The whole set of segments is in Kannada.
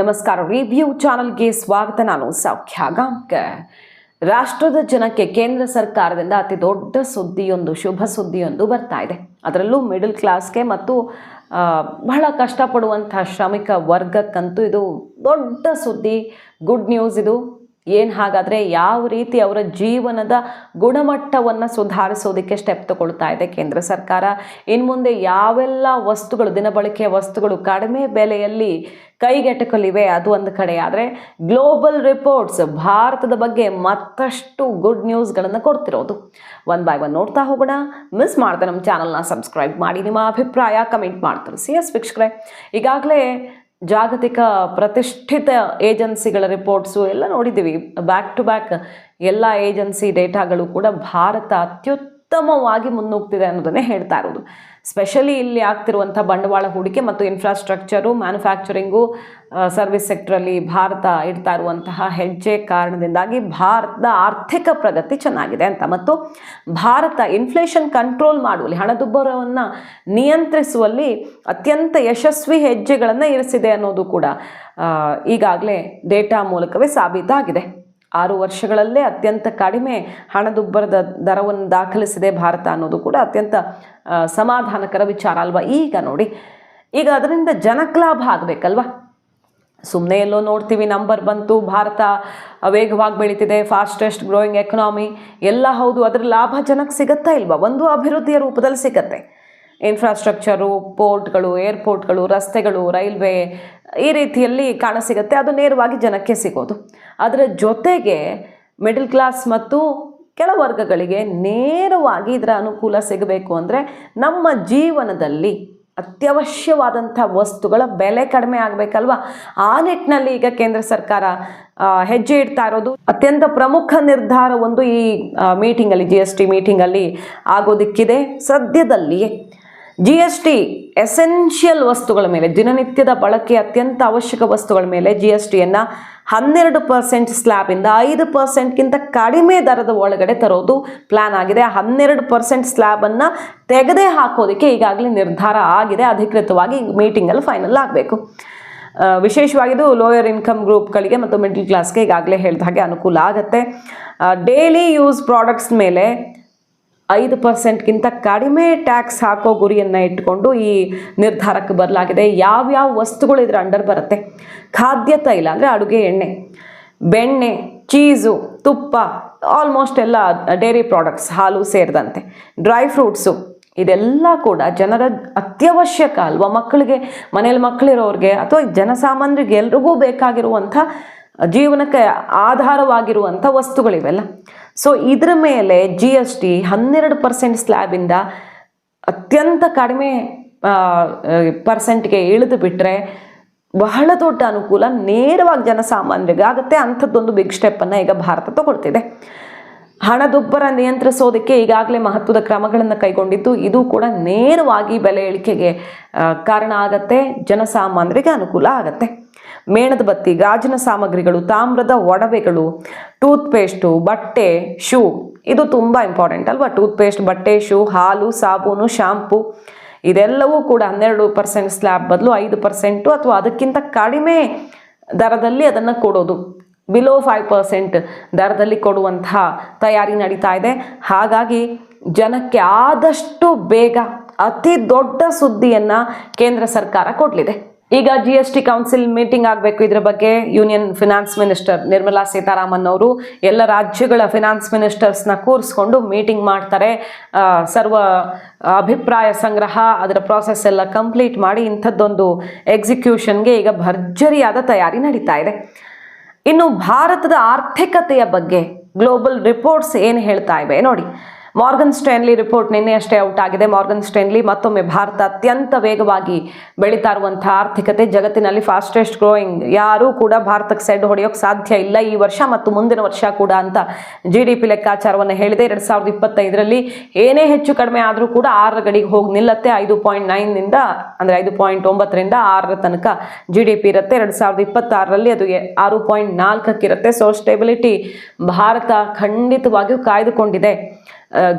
ನಮಸ್ಕಾರ. ರಿವ್ಯೂ ಚಾನಲ್ಗೆ ಸ್ವಾಗತ. ನಾನು ಸೌಖ್ಯ ಗಾಂವ್ಕರ್ ರಾಷ್ಟ್ರದ ಜನಕ್ಕೆ ಕೇಂದ್ರ ಸರ್ಕಾರದಿಂದ ಅತಿ ದೊಡ್ಡ ಸುದ್ದಿಯೊಂದು, ಶುಭ ಸುದ್ದಿಯೊಂದು ಬರ್ತಾ ಇದೆ. ಅದರಲ್ಲೂ ಮಿಡಲ್ ಕ್ಲಾಸ್ಗೆ ಮತ್ತು ಬಹಳ ಕಷ್ಟಪಡುವಂಥ ಶ್ರಮಿಕ ವರ್ಗಕ್ಕಂತೂ ಇದು ದೊಡ್ಡ ಸುದ್ದಿ. ಗುಡ್ ನ್ಯೂಸ್ ಇದು. ಏನು ಹಾಗಾದರೆ ಯಾವ ರೀತಿ ಅವರ ಜೀವನದ ಗುಣಮಟ್ಟವನ್ನು ಸುಧಾರಿಸೋದಕ್ಕೆ ಸ್ಟೆಪ್ ತಗೊಳ್ತಾ ಇದೆ ಕೇಂದ್ರ ಸರ್ಕಾರ. ಇನ್ನು ಮುಂದೆ ಯಾವೆಲ್ಲ ವಸ್ತುಗಳು ದಿನಬಳಕೆಯ ವಸ್ತುಗಳು ಕಡಿಮೆ ಬೆಲೆಯಲ್ಲಿ ಕೈಗೆಟಕಲಿವೆ ಅದು ಒಂದು ಕಡೆ. ಆದರೆ ಗ್ಲೋಬಲ್ ರಿಪೋರ್ಟ್ಸ್ ಭಾರತದ ಬಗ್ಗೆ ಮತ್ತಷ್ಟು ಗುಡ್ ನ್ಯೂಸ್ಗಳನ್ನು ಕೊಡ್ತಿರೋದು. ಒನ್ ಬೈ ಒನ್ ನೋಡ್ತಾ ಹೋಗೋಣ. ಮಿಸ್ ಮಾಡ್ದೆ ನಮ್ಮ ಚಾನಲ್ನ ಸಬ್ಸ್ಕ್ರೈಬ್ ಮಾಡಿ. ನಿಮ್ಮ ಅಭಿಪ್ರಾಯ ಕಮೆಂಟ್ ಮಾಡ್ತಾರೆ. ಸಿ ಎಸ್ ಈಗಾಗಲೇ ಜಾಗತಿಕ ಪ್ರತಿಷ್ಠಿತ ಏಜೆನ್ಸಿಗಳ ರಿಪೋರ್ಟ್ಸು ಎಲ್ಲ ನೋಡಿದ್ದೀವಿ. ಬ್ಯಾಕ್ ಟು ಬ್ಯಾಕ್ ಎಲ್ಲ ಏಜೆನ್ಸಿ ಡೇಟಾಗಳು ಕೂಡ ಭಾರತ ಅತ್ಯುತ್ತಮವಾಗಿ ಮುನ್ನುಗ್ತಿದೆ ಅನ್ನೋದನ್ನೇ ಹೇಳ್ತಾ ಇರೋದು. ಸ್ಪೆಷಲಿ ಇಲ್ಲಿ ಆಗ್ತಿರುವಂಥ ಬಂಡವಾಳ ಹೂಡಿಕೆ ಮತ್ತು ಇನ್ಫ್ರಾಸ್ಟ್ರಕ್ಚರು ಮ್ಯಾನುಫ್ಯಾಕ್ಚರಿಂಗು ಸರ್ವಿಸ್ ಸೆಕ್ಟ್ರಲ್ಲಿ ಭಾರತ ಇಡ್ತಾ ಇರುವಂತಹ ಹೆಜ್ಜೆ ಕಾರಣದಿಂದಾಗಿ ಭಾರತದ ಆರ್ಥಿಕ ಪ್ರಗತಿ ಚೆನ್ನಾಗಿದೆ ಅಂತ. ಮತ್ತು ಭಾರತ ಇನ್ಫ್ಲೇಷನ್ ಕಂಟ್ರೋಲ್ ಮಾಡುವಲ್ಲಿ, ಹಣದುಬ್ಬರವನ್ನು ನಿಯಂತ್ರಿಸುವಲ್ಲಿ ಅತ್ಯಂತ ಯಶಸ್ವಿ ಹೆಜ್ಜೆಗಳನ್ನು ಇರಿಸಿದೆ ಅನ್ನೋದು ಕೂಡ ಈಗಾಗಲೇ ಡೇಟಾ ಮೂಲಕವೇ ಸಾಬೀತಾಗಿದೆ. ಆರು ವರ್ಷಗಳಲ್ಲೇ ಅತ್ಯಂತ ಕಡಿಮೆ ಹಣದುಬ್ಬರದ ದರವನ್ನು ದಾಖಲಿಸಿದೆ ಭಾರತ ಅನ್ನೋದು ಕೂಡ ಅತ್ಯಂತ ಸಮಾಧಾನಕರ ವಿಚಾರ ಅಲ್ವಾ? ಈಗ ನೋಡಿ, ಈಗ ಅದರಿಂದ ಜನಕ್ಕೆ ಲಾಭ ಆಗಬೇಕಲ್ವಾ? ಸುಮ್ಮನೆ ಎಲ್ಲೋ ನೋಡ್ತೀವಿ ನಂಬರ್ ಬಂತು, ಭಾರತ ವೇಗವಾಗಿ ಬೆಳೀತಿದೆ ಫಾಸ್ಟೆಸ್ಟ್ ಗ್ರೋಯಿಂಗ್ ಎಕನಾಮಿ ಎಲ್ಲ ಹೌದು ಅದರ ಲಾಭ ಜನಕ್ಕೆ ಸಿಗುತ್ತಾ ಇಲ್ವಾ? ಒಂದು ಅಭಿವೃದ್ಧಿಯ ರೂಪದಲ್ಲಿ ಸಿಗತ್ತೆ. ಇನ್ಫ್ರಾಸ್ಟ್ರಕ್ಚರು ಪೋರ್ಟ್ಗಳು ಏರ್ಪೋರ್ಟ್ಗಳು ರಸ್ತೆಗಳು, ರೈಲ್ವೆ, ಈ ರೀತಿಯಲ್ಲಿ ಕಾಣಸಿಗತ್ತೆ ಅದು ನೇರವಾಗಿ ಜನಕ್ಕೆ ಸಿಗೋದು. ಅದರ ಜೊತೆಗೆ ಮಿಡಲ್ ಕ್ಲಾಸ್ ಮತ್ತು ಕೆಳ ವರ್ಗಗಳಿಗೆ ನೇರವಾಗಿ ಇದರ ಅನುಕೂಲ ಸಿಗಬೇಕು ಅಂದರೆ ನಮ್ಮ ಜೀವನದಲ್ಲಿ ಅತ್ಯವಶ್ಯವಾದಂಥ ವಸ್ತುಗಳ ಬೆಲೆ ಕಡಿಮೆ ಆಗಬೇಕಲ್ವಾ? ಆ ನಿಟ್ಟಿನಲ್ಲಿ ಈಗ ಕೇಂದ್ರ ಸರ್ಕಾರ ಹೆಜ್ಜೆ ಇಡ್ತಾ ಇರೋದು. ಅತ್ಯಂತ ಪ್ರಮುಖ ನಿರ್ಧಾರ ಒಂದು ಈ ಮೀಟಿಂಗಲ್ಲಿ ಜಿ ಎಸ್ ಟಿ ಮೀಟಿಂಗಲ್ಲಿ ಆಗೋದಿಕ್ಕಿದೆ. ಸದ್ಯದಲ್ಲಿಯೇ ಜಿ ಎಸ್ ಟಿ ಎಸೆನ್ಷಿಯಲ್ ವಸ್ತುಗಳ ಮೇಲೆ, ದಿನನಿತ್ಯದ ಬಳಕೆ ಅತ್ಯಂತ ಅವಶ್ಯಕ ವಸ್ತುಗಳ ಮೇಲೆ ಜಿ ಎಸ್ ಟಿಯನ್ನು ಹನ್ನೆರಡು ಪರ್ಸೆಂಟ್ ಸ್ಲ್ಯಾಬಿಂದ ಐದು ಪರ್ಸೆಂಟ್ಗಿಂತ ಕಡಿಮೆ ದರದ ಒಳಗಡೆ ತರೋದು ಪ್ಲ್ಯಾನ್ ಆಗಿದೆ. ಹನ್ನೆರಡು ಪರ್ಸೆಂಟ್ ಸ್ಲ್ಯಾಬನ್ನು ತೆಗೆದೇ ಹಾಕೋದಕ್ಕೆ ಈಗಾಗಲೇ ನಿರ್ಧಾರ ಆಗಿದೆ. ಅಧಿಕೃತವಾಗಿ ಮೀಟಿಂಗಲ್ಲಿ ಫೈನಲ್ ಆಗಬೇಕು. ವಿಶೇಷವಾಗಿದ್ದು ಲೋಯರ್ ಇನ್ಕಮ್ ಗ್ರೂಪ್ಗಳಿಗೆ ಮತ್ತು ಮಿಡ್ಲ್ ಕ್ಲಾಸ್ಗೆ ಈಗಾಗಲೇ ಹೇಳಿದ ಹಾಗೆ ಅನುಕೂಲ ಆಗುತ್ತೆ. ಡೈಲಿ ಯೂಸ್ ಪ್ರಾಡಕ್ಟ್ಸ್ ಮೇಲೆ ಐದು ಪರ್ಸೆಂಟ್ಗಿಂತ ಕಡಿಮೆ ಟ್ಯಾಕ್ಸ್ ಹಾಕೋ ಗುರಿಯನ್ನು ಇಟ್ಕೊಂಡು ಈ ನಿರ್ಧಾರಕ್ಕೆ ಬರಲಾಗಿದೆ. ಯಾವ್ಯಾವ ವಸ್ತುಗಳು ಇದರ ಅಂಡರ್ ಬರುತ್ತೆ? ಖಾದ್ಯ ತೈಲ ಅಂದರೆ ಅಡುಗೆ ಎಣ್ಣೆ, ಬೆಣ್ಣೆ, ಚೀಸು, ತುಪ್ಪ ಆಲ್ಮೋಸ್ಟ್ ಎಲ್ಲ ಡೈರಿ ಪ್ರಾಡಕ್ಟ್ಸ್ ಹಾಲು ಸೇರಿದಂತೆ. ಡ್ರೈ ಫ್ರೂಟ್ಸು ಇದೆಲ್ಲ ಕೂಡ ಜನರ ಅತ್ಯವಶ್ಯಕ ಅಲ್ವಾ? ಮಕ್ಕಳಿಗೆ, ಮನೇಲಿ ಮಕ್ಕಳಿರೋರಿಗೆ ಅಥವಾ ಜನಸಾಮಾನ್ಯರಿಗೆ ಎಲ್ರಿಗೂ ಬೇಕಾಗಿರುವಂಥ ಜೀವನಕ್ಕೆ ಆಧಾರವಾಗಿರುವಂಥ ವಸ್ತುಗಳಿವೆಲ್ಲ. ಸೊ ಇದರ ಮೇಲೆ ಜಿ ಎಸ್ ಟಿ ಹನ್ನೆರಡು ಪರ್ಸೆಂಟ್ ಸ್ಲ್ಯಾಬಿಂದ ಅತ್ಯಂತ ಕಡಿಮೆ ಪರ್ಸೆಂಟ್ಗೆ ಇಳಿದು ಬಿಟ್ಟರೆ ಬಹಳ ದೊಡ್ಡ ಅನುಕೂಲ ನೇರವಾಗಿ ಜನಸಾಮಾನ್ಯರಿಗೆ ಆಗುತ್ತೆ. ಅಂಥದ್ದೊಂದು ಬಿಗ್ ಸ್ಟೆಪ್ಪನ್ನು ಈಗ ಭಾರತ ತಗೊಳ್ತಿದೆ. ಹಣದುಬ್ಬರ ನಿಯಂತ್ರಿಸೋದಕ್ಕೆ ಈಗಾಗಲೇ ಮಹತ್ವದ ಕ್ರಮಗಳನ್ನು ಕೈಗೊಂಡಿದ್ದು ಇದು ಕೂಡ ನೇರವಾಗಿ ಬೆಲೆ ಇಳಿಕೆಗೆ ಕಾರಣ ಆಗತ್ತೆ. ಜನಸಾಮಾನ್ಯರಿಗೆ ಅನುಕೂಲ ಆಗತ್ತೆ. ಮೇಣದ ಬತ್ತಿ, ಗಾಜಿನ ಸಾಮಗ್ರಿಗಳು, ತಾಮ್ರದ ಒಡವೆಗಳು, ಟೂತ್ಪೇಸ್ಟು, ಬಟ್ಟೆ, ಶೂ. ಇದು ತುಂಬ ಇಂಪಾರ್ಟೆಂಟ್ ಅಲ್ವಾ? ಟೂತ್ಪೇಸ್ಟ್, ಬಟ್ಟೆ, ಶೂ, ಹಾಲು, ಸಾಬೂನು, ಶಾಂಪು. ಇದೆಲ್ಲವೂ ಕೂಡ ಹನ್ನೆರಡು ಪರ್ಸೆಂಟ್ ಸ್ಲ್ಯಾಬ್ ಬದಲು ಐದು ಪರ್ಸೆಂಟು ಅಥವಾ ಅದಕ್ಕಿಂತ ಕಡಿಮೆ ದರದಲ್ಲಿ ಅದನ್ನು ಕೊಡೋದು. ಬಿಲೋ ಫೈವ್ ಪರ್ಸೆಂಟ್ ದರದಲ್ಲಿ ಕೊಡುವಂತಹ ತಯಾರಿ ನಡೀತಾ ಇದೆ. ಹಾಗಾಗಿ ಜನಕ್ಕೆ ಆದಷ್ಟು ಬೇಗ ಅತಿ ದೊಡ್ಡ ಸುದ್ದಿಯನ್ನು ಕೇಂದ್ರ ಸರ್ಕಾರ ಕೊಡಲಿದೆ. ಈಗ G S T council meeting ಆಗಬೇಕು ಇದರ ಬಗ್ಗೆ union finance minister Nirmala Sitharaman ಅವರು ಎಲ್ಲ ರಾಜ್ಯಗಳ ಫಿನಾನ್ಸ್ ಮಿನಿಸ್ಟರ್ಸ್ನ ಕೂರಿಸ್ಕೊಂಡು ಮೀಟಿಂಗ್ ಮಾಡ್ತಾರೆ. ಸರ್ವ ಅಭಿಪ್ರಾಯ ಸಂಗ್ರಹ, ಅದರ ಪ್ರಾಸೆಸ್ ಎಲ್ಲ ಕಂಪ್ಲೀಟ್ ಮಾಡಿ ಇಂಥದ್ದೊಂದು ಎಕ್ಸಿಕ್ಯೂಷನ್ಗೆ ಈಗ ಭರ್ಜರಿಯಾದ ತಯಾರಿ ನಡೀತಾ ಇದೆ. ಇನ್ನು ಭಾರತದ ಆರ್ಥಿಕತೆಯ ಬಗ್ಗೆ ಗ್ಲೋಬಲ್ ರಿಪೋರ್ಟ್ಸ್ ಏನು ಹೇಳ್ತಾ ಇವೆ ನೋಡಿ. ಮಾರ್ಗನ್ ಸ್ಟ್ಯಾನ್ಲಿ ರಿಪೋರ್ಟ್ ನಿನ್ನೆ ಅಷ್ಟೇ ಔಟ್ ಆಗಿದೆ. ಮಾರ್ಗನ್ ಸ್ಟ್ಯಾನ್ಲಿ ಮತ್ತೊಮ್ಮೆ ಭಾರತ ಅತ್ಯಂತ ವೇಗವಾಗಿ ಬೆಳೀತಾ ಇರುವಂತಹ ಆರ್ಥಿಕತೆ. ಜಗತ್ತಿನಲ್ಲಿ ಫಾಸ್ಟೆಸ್ಟ್ ಗ್ರೋಯಿಂಗ್ ಯಾರೂ ಕೂಡ ಭಾರತಕ್ಕೆ ಸೆಡ್ ಹೊಡೆಯೋಕೆ ಸಾಧ್ಯ ಇಲ್ಲ ಈ ವರ್ಷ ಮತ್ತು ಮುಂದಿನ ವರ್ಷ ಕೂಡ ಅಂತ ಜಿ ಡಿ ಪಿ ಲೆಕ್ಕಾಚಾರವನ್ನು ಹೇಳಿದೆ. ಎರಡು ಸಾವಿರದ ಇಪ್ಪತ್ತೈದರಲ್ಲಿ ಏನೇ ಹೆಚ್ಚು ಕಡಿಮೆ ಆದರೂ ಕೂಡ ಆರರ ಗಡಿಗೆ ಹೋಗಿ ನಿಲ್ಲತ್ತೆ. ಐದು ಪಾಯಿಂಟ್ ನೈನ್ನಿಂದ ಅಂದರೆ ಐದು ಪಾಯಿಂಟ್ ಒಂಬತ್ತರಿಂದ ಆರರ ತನಕ ಜಿ ಡಿ ಪಿ ಇರುತ್ತೆ. ಎರಡು ಸಾವಿರದ ಇಪ್ಪತ್ತಾರರಲ್ಲಿ ಅದು ಆರು ಪಾಯಿಂಟ್ ನಾಲ್ಕಕ್ಕಿರುತ್ತೆ. ಸೊ ಸ್ಟೆಬಿಲಿಟಿ ಭಾರತ ಖಂಡಿತವಾಗಿಯೂ ಕಾಯ್ದುಕೊಂಡಿದೆ.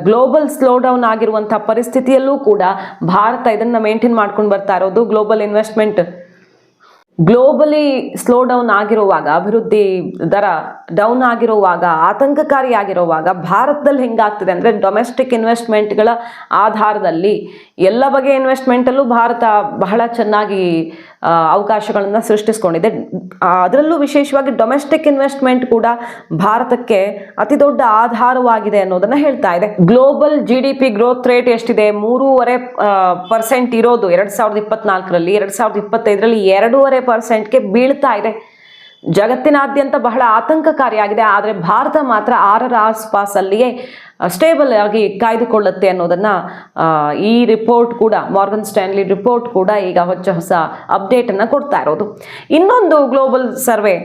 ಗ್ಲೋಬಲ್ ಸ್ಲೋ ಡೌನ್ ಆಗಿರುವಂಥ ಪರಿಸ್ಥಿತಿಯಲ್ಲೂ ಕೂಡ ಭಾರತ ಇದನ್ನು ಮೇಂಟೈನ್ ಮಾಡ್ಕೊಂಡು ಬರ್ತಾ ಇರೋದು global investment globally slow down ಆಗಿರುವಾಗ, ಅಭಿವೃದ್ಧಿ ದರ ಡೌನ್ ಆಗಿರುವಾಗ, ಆತಂಕಕಾರಿಯಾಗಿರುವಾಗ ಭಾರತದಲ್ಲಿ ಹೆಂಗಾಗ್ತದೆ ಅಂದರೆ ಡೊಮೆಸ್ಟಿಕ್ ಇನ್ವೆಸ್ಟ್ಮೆಂಟ್ಗಳ ಆಧಾರದಲ್ಲಿ ಎಲ್ಲ ಬಗೆಯ ಇನ್ವೆಸ್ಟ್ಮೆಂಟಲ್ಲೂ ಭಾರತ ಬಹಳ ಚೆನ್ನಾಗಿ ಅವಕಾಶಗಳನ್ನು ಸೃಷ್ಟಿಸ್ಕೊಂಡಿದೆ. ಅದರಲ್ಲೂ ವಿಶೇಷವಾಗಿ ಡೊಮೆಸ್ಟಿಕ್ ಇನ್ವೆಸ್ಟ್ಮೆಂಟ್ ಕೂಡ ಭಾರತಕ್ಕೆ ಅತಿ ದೊಡ್ಡ ಆಧಾರವಾಗಿದೆ ಅನ್ನೋದನ್ನ ಹೇಳ್ತಾ ಇದೆ. Global G D P growth rate ಎಷ್ಟಿದೆ? ಮೂರುವರೆ ಪರ್ಸೆಂಟ್ ಇರೋದು ಎರಡು ಸಾವಿರದ ಇಪ್ಪತ್ನಾಲ್ಕರಲ್ಲಿ, ಎರಡು ಸಾವಿರದ ಇಪ್ಪತ್ತೈದರಲ್ಲಿ ಎರಡೂವರೆ ಪರ್ಸೆಂಟ್ಗೆ ಬೀಳ್ತಾ ಇದೆ. ಜಗತ್ತಿನಾದ್ಯಂತ ಬಹಳ ಆತಂಕಕಾರಿಯಾಗಿದೆ. ಆದರೆ ಭಾರತ ಮಾತ್ರ ಆರರ ಆಸ್ಪಾಸಲ್ಲಿಯೇ ಸ್ಟೇಬಲ್ ಆಗಿ ಕಾಯ್ದುಕೊಳ್ಳುತ್ತೆ ಅನ್ನೋದನ್ನ ಈ ರಿಪೋರ್ಟ್ ಕೂಡ ಮಾರ್ಗನ್ ಸ್ಟ್ಯಾನ್ಲಿ ರಿಪೋರ್ಟ್ ಕೂಡ ಈಗ ಹೊಸ ಹೊಸ ಅಪ್ಡೇಟನ್ನು ಕೊಡ್ತಾ ಇರೋದು. ಇನ್ನೊಂದು ಗ್ಲೋಬಲ್ ಸರ್ವೆ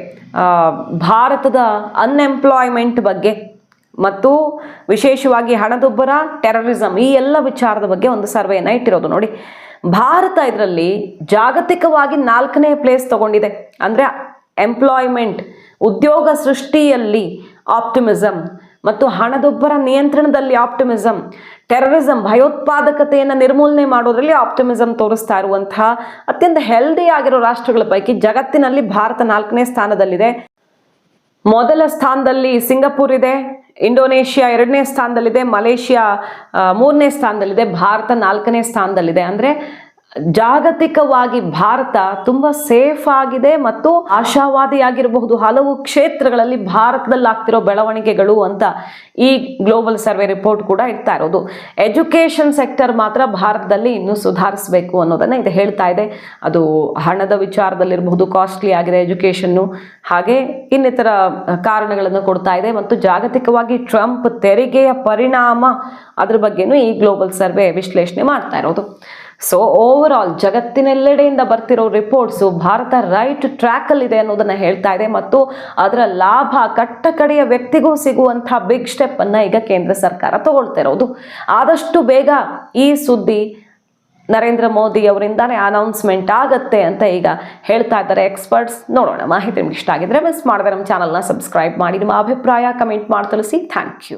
ಭಾರತದ ಅನ್ಎಂಪ್ಲಾಯ್ಮೆಂಟ್ ಬಗ್ಗೆ ಮತ್ತು ವಿಶೇಷವಾಗಿ ಹಣದುಬ್ಬರ ಟೆರರಿಸಂ ಈ ಎಲ್ಲ ವಿಚಾರದ ಬಗ್ಗೆ ಒಂದು ಸರ್ವೆಯನ್ನು ಇಟ್ಟಿರೋದು ನೋಡಿ. ಭಾರತ ಇದರಲ್ಲಿ ಜಾಗತಿಕವಾಗಿ ನಾಲ್ಕನೇ ಪ್ಲೇಸ್ ತಗೊಂಡಿದೆ. ಅಂದರೆ ಎಂಪ್ಲಾಯ್ಮೆಂಟ್ ಉದ್ಯೋಗ ಸೃಷ್ಟಿಯಲ್ಲಿ ಆಪ್ಟಿಮಿಸಮ್ ಮತ್ತು ಹಣದುಬ್ಬರ ನಿಯಂತ್ರಣದಲ್ಲಿ ಆಪ್ಟಿಮಿಸಮ್ ಟೆರರಿಸಂ ಭಯೋತ್ಪಾದಕತೆಯನ್ನು ನಿರ್ಮೂಲನೆ ಮಾಡೋದರಲ್ಲಿ ಆಪ್ಟಿಮಿಸಮ್ ತೋರಿಸ್ತಾ ಇರುವಂತಹ ಅತ್ಯಂತ ಹೆಲ್ದಿ ಆಗಿರೋ ರಾಷ್ಟ್ರಗಳ ಪೈಕಿ ಜಗತ್ತಿನಲ್ಲಿ ಭಾರತ ನಾಲ್ಕನೇ ಸ್ಥಾನದಲ್ಲಿದೆ. ಮೊದಲ ಸ್ಥಾನದಲ್ಲಿ ಸಿಂಗಪೂರ್ ಇದೆ, ಇಂಡೋನೇಷ್ಯಾ ಎರಡನೇ ಸ್ಥಾನದಲ್ಲಿದೆ, ಮಲೇಷ್ಯಾ ಮೂರನೇ ಸ್ಥಾನದಲ್ಲಿದೆ, ಭಾರತ ನಾಲ್ಕನೇ ಸ್ಥಾನದಲ್ಲಿದೆ. ಅಂದರೆ ಜಾಗತಿಕವಾಗಿ ಭಾರತ ತುಂಬ ಸೇಫ್ ಆಗಿದೆ ಮತ್ತು ಆಶಾವಾದಿಯಾಗಿರಬಹುದು. ಹಲವು ಕ್ಷೇತ್ರಗಳಲ್ಲಿ ಭಾರತದಲ್ಲಿ ಆಗ್ತಿರೋ ಬೆಳವಣಿಗೆಗಳು ಅಂತ ಈ ಗ್ಲೋಬಲ್ ಸರ್ವೆ ರಿಪೋರ್ಟ್ ಕೂಡ ಇಡ್ತಾ ಇರೋದು. ಎಜುಕೇಷನ್ ಸೆಕ್ಟರ್ ಮಾತ್ರ ಭಾರತದಲ್ಲಿ ಇನ್ನೂ ಸುಧಾರಿಸಬೇಕು ಅನ್ನೋದನ್ನ ಇದು ಹೇಳ್ತಾ ಇದೆ. ಅದು ಹಣದ ವಿಚಾರದಲ್ಲಿರಬಹುದು ಕಾಸ್ಟ್ಲಿ ಆಗಿದೆ ಎಜುಕೇಷನ್ನು ಹಾಗೆ ಇನ್ನಿತರ ಕಾರಣಗಳನ್ನು ಕೊಡ್ತಾ ಇದೆ ಮತ್ತು ಜಾಗತಿಕವಾಗಿ ಟ್ರಂಪ್ ತೆರಿಗೆಯ ಪರಿಣಾಮ ಅದ್ರ ಬಗ್ಗೆನೂ ಈ ಗ್ಲೋಬಲ್ ಸರ್ವೆ ವಿಶ್ಲೇಷಣೆ ಮಾಡ್ತಾ ಇರೋದು. ಸೊ ಓವರ್ ಆಲ್ ಜಗತ್ತಿನೆಲ್ಲೆಡೆಯಿಂದ ಬರ್ತಿರೋ ರಿಪೋರ್ಟ್ಸು ಭಾರತ ರೈಟ್ ಟ್ರ್ಯಾಕಲ್ಲಿದೆ ಅನ್ನೋದನ್ನ ಹೇಳ್ತಾ ಇದೆ ಮತ್ತು ಅದರ ಲಾಭ ಕಟ್ಟ ಕಡೆಯ ವ್ಯಕ್ತಿಗೂ ಸಿಗುವಂಥ ಬಿಗ್ ಸ್ಟೆಪ್ ಅನ್ನ ಈಗ ಕೇಂದ್ರ ಸರ್ಕಾರ ತಗೊಳ್ತಾ ಇರೋದು. ಆದಷ್ಟು ಬೇಗ ಈ ಸುದ್ದಿ ನರೇಂದ್ರ ಮೋದಿ ಅವರಿಂದಾನೇ ಅನೌನ್ಸ್ಮೆಂಟ್ ಆಗತ್ತೆ ಅಂತ ಈಗ ಹೇಳ್ತಾ ಇದ್ದಾರೆ ಎಕ್ಸ್ಪರ್ಟ್ಸ್ ನೋಡೋಣ, ಮಾಹಿತಿ ನಿಮ್ಗೆ ಇಷ್ಟ ಆಗಿದ್ರೆ ಮಿಸ್ ಮಾಡಿದ್ರೆ ನಮ್ಮ ಚಾನಲ್ನ ಸಬ್ಸ್ಕ್ರೈಬ್ ಮಾಡಿ. ನಿಮ್ಮ ಅಭಿಪ್ರಾಯ ಕಮೆಂಟ್ ಮಾಡಿ ತಿಳಿಸಿ ಥ್ಯಾಂಕ್ ಯು